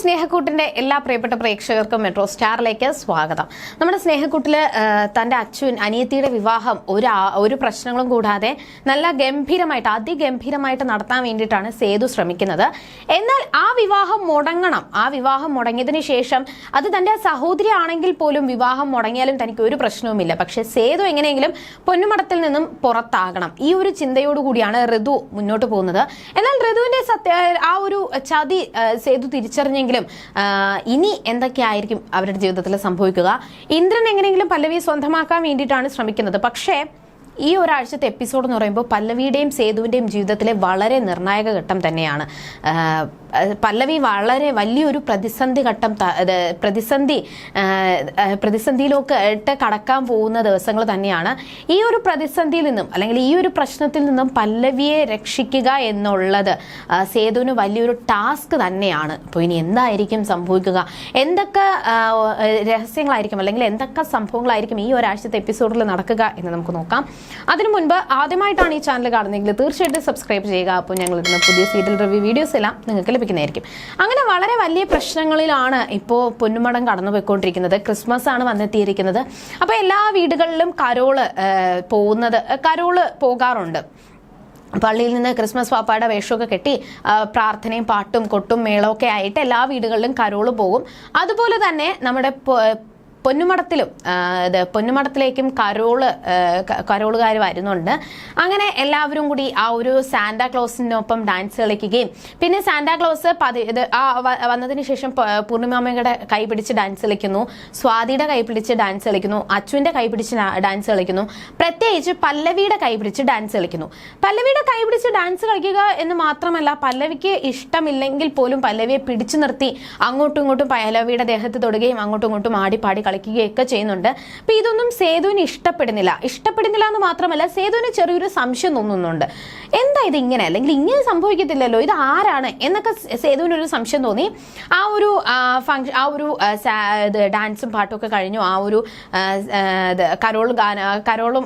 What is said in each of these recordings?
സ്നേഹക്കൂട്ടിന്റെ എല്ലാ പ്രിയപ്പെട്ട പ്രേക്ഷകർക്കും മെട്രോ സ്റ്റാറിലേക്ക് സ്വാഗതം. നമ്മുടെ സ്നേഹക്കൂട്ടിൽ ആ, തന്റെ അച്ഛൻ അനിയത്തിയുടെ വിവാഹം ഒരു ഒരു പ്രശ്നങ്ങളും കൂടാതെ നല്ല ഗംഭീരമായിട്ട് അതിഗംഭീരമായിട്ട് നടത്താൻ വേണ്ടിയിട്ടാണ് സേതു ശ്രമിക്കുന്നത്. എന്നാൽ ആ വിവാഹം മുടങ്ങണം. ആ വിവാഹം മുടങ്ങിയതിന് ശേഷം അത് തന്റെ സഹോദരി ആണെങ്കിൽ പോലും വിവാഹം മുടങ്ങിയാലും തനിക്ക് ഒരു പ്രശ്നവുമില്ല. പക്ഷെ സേതു എങ്ങനെയെങ്കിലും പൊന്നുമടത്തിൽ നിന്നും പുറത്താകണം. ഈ ഒരു ചിന്തയോടുകൂടിയാണ് ഋതു മുന്നോട്ട് പോകുന്നത്. എന്നാൽ ഋതുവിന്റെ സത്യ ആ ഒരു ചതി സേതു തിരിച്ചറിഞ്ഞെങ്കിലും ആ, ഇനി എന്തൊക്കെയായിരിക്കും അവരുടെ ജീവിതത്തിൽ സംഭവിക്കുക? ഇന്ദ്രൻ എങ്ങനെയെങ്കിലും പല്ലവി സ്വന്തമാക്കാൻ വേണ്ടിയിട്ടാണ് ശ്രമിക്കുന്നത്. പക്ഷേ ഈ ഒരാഴ്ചത്തെ എപ്പിസോഡ് എന്ന് പറയുമ്പോൾ പല്ലവിയുടെയും സേതുവിന്റെയും ജീവിതത്തിലെ വളരെ നിർണായക ഘട്ടം തന്നെയാണ്. പല്ലവി വളരെ വലിയൊരു പ്രതിസന്ധി ഘട്ടം പ്രതിസന്ധി പ്രതിസന്ധിയിലോട്ട് കടക്കാൻ പോകുന്ന ദിവസങ്ങൾ തന്നെയാണ്. ഈ ഒരു പ്രതിസന്ധിയിൽ നിന്നും അല്ലെങ്കിൽ ഈ ഒരു പ്രശ്നത്തിൽ നിന്നും പല്ലവിയെ രക്ഷിക്കുക എന്നുള്ളത് സേതുവിന് വലിയൊരു ടാസ്ക് തന്നെയാണ്. അപ്പോൾ ഇനി എന്തായിരിക്കും സംഭവിക്കുക? എന്തൊക്കെ രഹസ്യങ്ങളായിരിക്കും അല്ലെങ്കിൽ എന്തൊക്കെ സംഭവങ്ങളായിരിക്കും ഈ ഒരാഴ്ചത്തെ എപ്പിസോഡിൽ നടക്കുക എന്ന് നമുക്ക് നോക്കാം. അതിനു മുൻപ് ആദ്യമായിട്ടാണ് ഈ ചാനൽ കാണുന്നതെങ്കിൽ തീർച്ചയായിട്ടും സബ്സ്ക്രൈബ് ചെയ്യുക. അപ്പോൾ ഞങ്ങൾ ഇന്ന് പുതിയ സീരിയൽ റിവ്യൂ വീഡിയോസ് എല്ലാം നിങ്ങൾക്ക് ലഭിക്കുന്നതായിരിക്കും അങ്ങനെ വളരെ വലിയ പ്രശ്നങ്ങളിലാണ് ഇപ്പോൾ പൊന്നുമടം കടന്നുപോയിക്കൊണ്ടിരിക്കുന്നത്. ക്രിസ്മസ് ആണ് വന്നെത്തിയിരിക്കുന്നത്. അപ്പോൾ എല്ലാ വീടുകളിലും കരോൾ പോകുന്നത് കരോൾ പോകാറുണ്ട്. പള്ളിയിൽ നിന്ന് ക്രിസ്മസ് പാപ്പയുടെ വേഷമൊക്കെ കെട്ടി പ്രാർത്ഥനയും പാട്ടും കൊട്ടും മേളമൊക്കെ ആയിട്ട് എല്ലാ വീടുകളിലും കരോൾ പോകും. അതുപോലെ തന്നെ നമ്മുടെ പൊന്നുമടത്തിലും ഇത് പൊന്നുമടത്തിലേക്കും കരോൾ കരോളുകാർ വരുന്നുണ്ട്. അങ്ങനെ എല്ലാവരും കൂടി ആ ഒരു സാന്റാ ക്ലോസിനൊപ്പം ഡാൻസ് കളിക്കുകയും. പിന്നെ സാന്റാ ക്ലോസ് പതി ഇത് ആ വന്നതിന് ശേഷം പൂർണിമാമയുടെ കൈ പിടിച്ച് ഡാൻസ് കളിക്കുന്നു. സ്വാതിയുടെ കൈ പിടിച്ച് ഡാൻസ് കളിക്കുന്നു. അച്ചുവിന്റെ കൈ പിടിച്ച് ഡാൻസ് കളിക്കുന്നു. പ്രത്യേകിച്ച് പല്ലവിയുടെ കൈ പിടിച്ച് ഡാൻസ് കളിക്കുന്നു. പല്ലവിയുടെ കൈ പിടിച്ച് ഡാൻസ് കളിക്കുക എന്ന് മാത്രമല്ല പല്ലവിക്ക് ഇഷ്ടമില്ലെങ്കിൽ പോലും പല്ലവിയെ പിടിച്ചു നിർത്തി അങ്ങോട്ടും ഇങ്ങോട്ടും പല്ലവിയുടെ ദേഹത്ത് തൊടുകയും അങ്ങോട്ടും ഇങ്ങോട്ടും ആടി പാടി കളിക്കുകയൊക്കെ ചെയ്യുന്നുണ്ട്. അപ്പൊ ഇതൊന്നും സേതുവിന് ഇഷ്ടപ്പെടുന്നില്ല. ഇഷ്ടപ്പെടുന്നില്ല എന്ന് മാത്രമല്ല സേതുവിന് ചെറിയൊരു സംശയം തോന്നുന്നുണ്ട്. എന്താ ഇത് ഇങ്ങനെ? അല്ലെങ്കിൽ ഇങ്ങനെ സംഭവിക്കത്തില്ലല്ലോ? ഇത് ആരാണ്? എന്നൊക്കെ സേതുവിന് ഒരു സംശയം തോന്നി. ആ ഒരു ഫംഗ്ഷൻ ആ ഒരു ഡാൻസും പാട്ടും ഒക്കെ കഴിഞ്ഞു. ആ ഒരു കരോൾ ഗാന കരോളും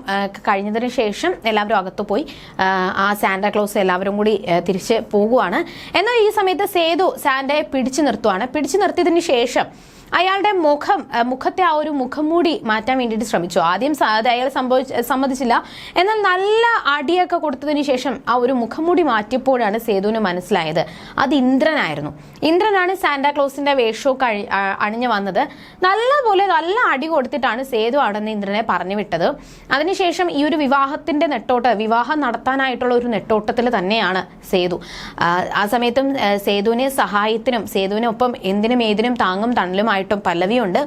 കഴിഞ്ഞതിന് ശേഷം എല്ലാവരും അകത്ത് പോയി. ആ, സാന്റ ക്ലോസ് എല്ലാവരും കൂടി തിരിച്ച് പോകുവാണ്. എന്നാൽ ഈ സമയത്ത് സേതു സാന്റയെ പിടിച്ചു നിർത്തുവാണ്. പിടിച്ചു നിർത്തിയതിന് ശേഷം അയാളുടെ മുഖം മുഖത്തെ ആ ഒരു മുഖംമൂടി മാറ്റാൻ വേണ്ടിയിട്ട് ശ്രമിച്ചു. ആദ്യം അത് അയാൾ സംഭവിച്ച സമ്മതിച്ചില്ല. എന്നാൽ നല്ല അടിയൊക്കെ കൊടുത്തതിന് ശേഷം ആ ഒരു മുഖംമൂടി മാറ്റിയപ്പോഴാണ് സേതുവിന് മനസ്സിലായത്. അത് ഇന്ദ്രനായിരുന്നു. ഇന്ദ്രനാണ് സാന്റാ ക്ലോസിന്റെ വേഷവും കഴി അണിഞ്ഞു വന്നത്. നല്ലപോലെ നല്ല അടി കൊടുത്തിട്ടാണ് സേതു അവിടെ നിന്ന് ഇന്ദ്രനെ പറഞ്ഞു വിട്ടത്. അതിനുശേഷം ഈ ഒരു വിവാഹത്തിന്റെ നെട്ടോട്ട് വിവാഹം നടത്താനായിട്ടുള്ള ഒരു നെട്ടോട്ടത്തിൽ തന്നെയാണ് സേതു. ആ, സമയത്തും സേതുവിനെ സഹായത്തിനും സേതുവിനൊപ്പം എന്തിനും ഏതിനും താങ്ങും തണലുമായിട്ടും പല്ലവിയുണ്ട്.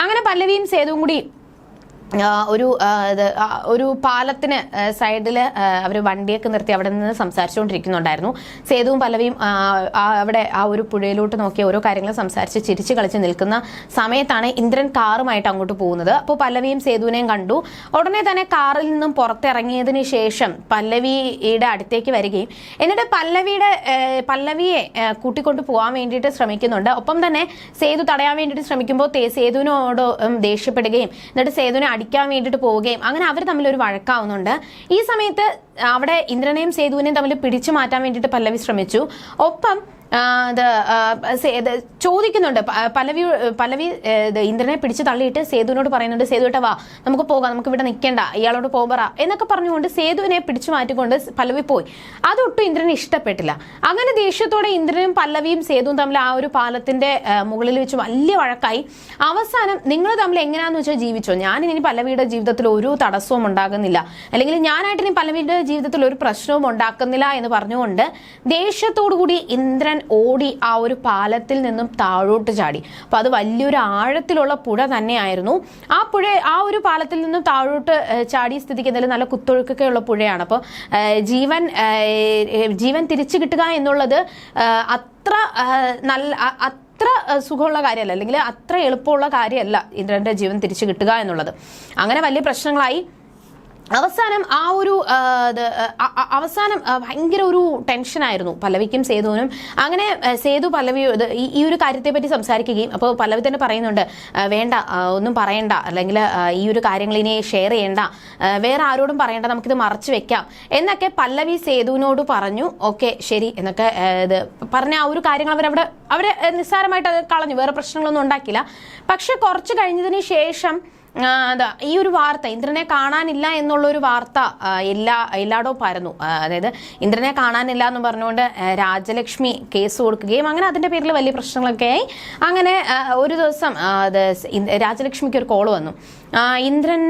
അങ്ങനെ പല്ലവിയും സേതുവും കൂടി ഒരു ഒരു പാലത്തിന് സൈഡിൽ അവർ വണ്ടിയൊക്കെ നിർത്തി അവിടെ നിന്ന് സംസാരിച്ചുകൊണ്ടിരിക്കുന്നുണ്ടായിരുന്നു. സേതുവും ആ, അവിടെ ആ ഒരു പുഴയിലോട്ട് നോക്കി ഓരോ കാര്യങ്ങൾ സംസാരിച്ച് ചിരിച്ച് കളിച്ച് നിൽക്കുന്ന സമയത്താണ് ഇന്ദ്രൻ കാറുമായിട്ട് അങ്ങോട്ട് പോകുന്നത്. അപ്പോൾ പല്ലവിയും സേതുവിനെയും കണ്ടു. ഉടനെ തന്നെ കാറിൽ നിന്നും പുറത്തിറങ്ങിയതിന് ശേഷം പല്ലവിയുടെ അടുത്തേക്ക് വരികയും എന്നിട്ട് പല്ലവിയുടെ പല്ലവിയെ കൂട്ടിക്കൊണ്ട് പോകാൻ വേണ്ടിയിട്ട് ശ്രമിക്കുന്നുണ്ട്. ഒപ്പം തന്നെ സേതു തടയാൻ വേണ്ടിയിട്ട് ശ്രമിക്കുമ്പോൾ സേതുവിനോട് ദേഷ്യപ്പെടുകയും എന്നിട്ട് സേതുവിനെ അടിക്കാൻ വേണ്ടിയിട്ട് പോവുകയും അങ്ങനെ അവർ തമ്മിൽ ഒരു വഴക്കാവുന്നുണ്ട്. ഈ സമയത്ത് അവിടെ ഇന്ദ്രനെയും സേതുവിനെയും തമ്മിൽ പിടിച്ചു മാറ്റാൻ വേണ്ടിട്ട് പല്ലവി ശ്രമിച്ചു. ഒപ്പം ചോദിക്കുന്നുണ്ട് പലവി പലവി ഇന്ദ്രനെ പിടിച്ച് തള്ളിയിട്ട് സേതുവിനോട് പറയുന്നുണ്ട് സേതുവിട്ട വാ നമുക്ക് പോകാം നമുക്ക് ഇവിടെ നിൽക്കേണ്ട ഇയാളോട് പോകറ എന്നൊക്കെ പറഞ്ഞുകൊണ്ട് സേതുവിനെ പിടിച്ചു മാറ്റിക്കൊണ്ട് പല്ലവി പോയി. അതൊട്ടും ഇന്ദ്രന് ഇഷ്ടപ്പെട്ടില്ല. അങ്ങനെ ദേഷ്യത്തോടെ ഇന്ദ്രനും പല്ലവിയും സേതുവും തമ്മിൽ ആ ഒരു പാലത്തിന്റെ മുകളിൽ വെച്ച് വലിയ വഴക്കായി. അവസാനം നിങ്ങൾ തമ്മിൽ എങ്ങനെയാന്ന് വെച്ചാൽ ജീവിച്ചോ? ഞാൻ ഇനി പല്ലവിയുടെ ജീവിതത്തിൽ ഒരു തടസ്സവും ഉണ്ടാകുന്നില്ല. അല്ലെങ്കിൽ ഞാനായിട്ട് ഇനി പല്ലവിയുടെ ജീവിതത്തിൽ ഒരു പ്രശ്നവും ഉണ്ടാക്കുന്നില്ല എന്ന് പറഞ്ഞുകൊണ്ട് ദേഷ്യത്തോടു കൂടി ഇന്ദ്രൻ ഓടി ആ ഒരു പാലത്തിൽ നിന്നും താഴോട്ട് ചാടി. അപ്പൊ അത് വലിയൊരു ആഴത്തിലുള്ള പുഴ തന്നെയായിരുന്നു. ആ പുഴ ആ ഒരു പാലത്തിൽ നിന്നും താഴോട്ട് ചാടി സ്ഥിതിക്ക് എന്തായാലും നല്ല കുത്തൊഴുക്കൊക്കെ ഉള്ള പുഴയാണ്. അപ്പോൾ ജീവൻ ജീവൻ തിരിച്ചു കിട്ടുക എന്നുള്ളത് അത്ര നല്ല അത്ര സുഖമുള്ള കാര്യമല്ല. അല്ലെങ്കിൽ അത്ര എളുപ്പമുള്ള കാര്യമല്ല ഇന്ദ്രന്റെ ജീവൻ തിരിച്ചു കിട്ടുക എന്നുള്ളത്. അങ്ങനെ വലിയ പ്രശ്നങ്ങളായി. അവസാനം ആ ഒരു അവസാനം ഭയങ്കര ഒരു ടെൻഷനായിരുന്നു പല്ലവിക്കും സേതുവിനും. അങ്ങനെ സേതു പല്ലവി ഈ- ഒരു കാര്യത്തെ പറ്റി സംസാരിക്കുകയും അപ്പോൾ പല്ലവി തന്നെ പറയുന്നുണ്ട് വേണ്ട ഒന്നും പറയണ്ട അല്ലെങ്കിൽ ഈ ഒരു കാര്യങ്ങൾ ഇനി ഷെയർ ചെയ്യണ്ട വേറെ ആരോടും പറയേണ്ട നമുക്കിത് മറച്ചു വെക്കാം എന്നൊക്കെ പല്ലവി സേതുവിനോട് പറഞ്ഞു ഓക്കെ ശരി എന്നൊക്കെ ഇത് പറഞ്ഞ ആ ഒരു കാര്യങ്ങൾ അവരവിടെ അവരെ നിസ്സാരമായിട്ട് അത് കളഞ്ഞു വേറെ പ്രശ്നങ്ങളൊന്നും ഉണ്ടാക്കില്ല പക്ഷെ കുറച്ച് കഴിഞ്ഞതിന് ശേഷം അതാ ഈ ഒരു വാർത്ത ഇന്ദ്രനെ കാണാനില്ല എന്നുള്ള ഒരു വാർത്ത എല്ലാ എല്ലായിടവും പരന്നു. അതായത് ഇന്ദ്രനെ കാണാനില്ല എന്ന് പറഞ്ഞുകൊണ്ട് രാജലക്ഷ്മി കേസ് കൊടുക്കുകയും അങ്ങനെ അതിന്റെ പേരിൽ വലിയ പ്രശ്നങ്ങളൊക്കെ ആയി. അങ്ങനെ ഒരു ദിവസം രാജലക്ഷ്മിക്ക് ഒരു കോൾ വന്നു. ഇന്ദ്രൻ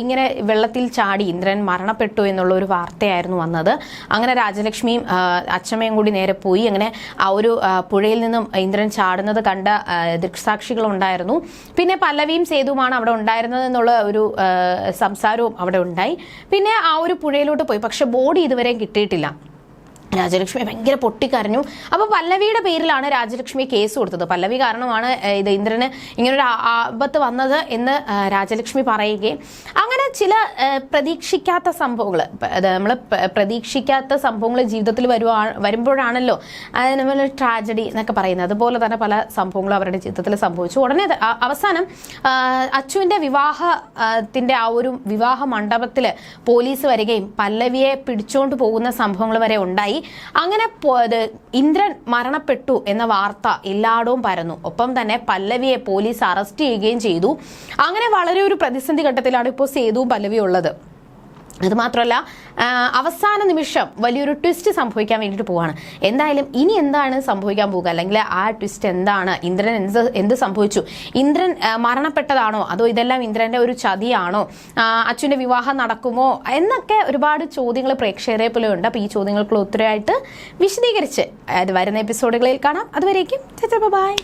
ഇങ്ങനെ വെള്ളത്തിൽ ചാടി ഇന്ദ്രൻ മരണപ്പെട്ടു എന്നുള്ള ഒരു വാർത്തയായിരുന്നു വന്നത്. അങ്ങനെ രാജലക്ഷ്മിയും അച്ഛമ്മയും കൂടി നേരെ പോയി. അങ്ങനെ ആ ഒരു പുഴയിൽ നിന്നും ഇന്ദ്രൻ ചാടുന്നത് കണ്ട ദൃക്സാക്ഷികളുണ്ടായിരുന്നു പിന്നെ പല്ലവിയും സേതുവുമാണ് അവിടെ ഉണ്ടായിരുന്നത് എന്നുള്ള ഒരു സംസാരവും അവിടെ ഉണ്ടായി. പിന്നെ ആ ഒരു പുഴയിലോട്ട് പോയി. പക്ഷെ ബോഡി ഇതുവരെയും കിട്ടിയിട്ടില്ല. രാജലക്ഷ്മി ഭയങ്കര പൊട്ടിക്കരഞ്ഞു. അപ്പോൾ പല്ലവിയുടെ പേരിലാണ് രാജലക്ഷ്മി കേസ് കൊടുത്തത്. പല്ലവി കാരണമാണ് ഇത് ഇന്ദ്രന് ഇങ്ങനൊരു ആപത്ത് വന്നത് എന്ന് രാജലക്ഷ്മി പറയുകയും. അങ്ങനെ ചില പ്രതീക്ഷിക്കാത്ത സംഭവങ്ങൾ നമ്മൾ പ്രതീക്ഷിക്കാത്ത സംഭവങ്ങൾ ജീവിതത്തിൽ വരുവാ വരുമ്പോഴാണല്ലോ നമ്മൾ ട്രാജഡി എന്നൊക്കെ പറയുന്നത്. അതുപോലെ തന്നെ പല സംഭവങ്ങളും അവരുടെ ജീവിതത്തിൽ സംഭവിച്ചു. ഉടനെ അവസാനം അച്ചുവിന്റെ വിവാഹത്തിന്റെ ആ ഒരു വിവാഹ മണ്ഡപത്തിൽ പോലീസ് വരികയും പല്ലവിയെ പിടിച്ചുകൊണ്ട് പോകുന്ന സംഭവങ്ങൾ വരെ ഉണ്ടായി. അങ്ങനെ ഇന്ദ്രൻ മരണപ്പെട്ടു എന്ന വാർത്ത എല്ലായിടവും പരന്നു. ഒപ്പം തന്നെ പല്ലവിയെ പോലീസ് അറസ്റ്റ് ചെയ്യുകയും ചെയ്തു. അങ്ങനെ വളരെ ഒരു പ്രതിസന്ധി ഘട്ടത്തിലാണ് ഇപ്പോൾ സേതുവും പല്ലവി ഉള്ളത്. അത് മാത്രമല്ല അവസാന നിമിഷം വലിയൊരു ട്വിസ്റ്റ് സംഭവിക്കാൻ വേണ്ടിയിട്ട് പോവാണ്. എന്തായാലും ഇനി എന്താണ് സംഭവിക്കാൻ പോകുക? അല്ലെങ്കിൽ ആ ട്വിസ്റ്റ് എന്താണ്? ഇന്ദ്രൻ എന്ത് എന്ത് സംഭവിച്ചു? ഇന്ദ്രൻ മരണപ്പെട്ടതാണോ? അതോ ഇതെല്ലാം ഇന്ദ്രന്റെ ഒരു ചതിയാണോ? അച്ഛന്റെ വിവാഹം നടക്കുമോ? എന്നൊക്കെ ഒരുപാട് ചോദ്യങ്ങൾ പ്രേക്ഷകരെ പോലെ ഉണ്ട്. അപ്പോൾ ഈ ചോദ്യങ്ങൾക്കുള്ള ഉത്തരവായിട്ട് വിശദീകരിച്ച് അത് വരുന്ന എപ്പിസോഡുകളിൽ കാണാം. അതുവരേക്കും ബൈ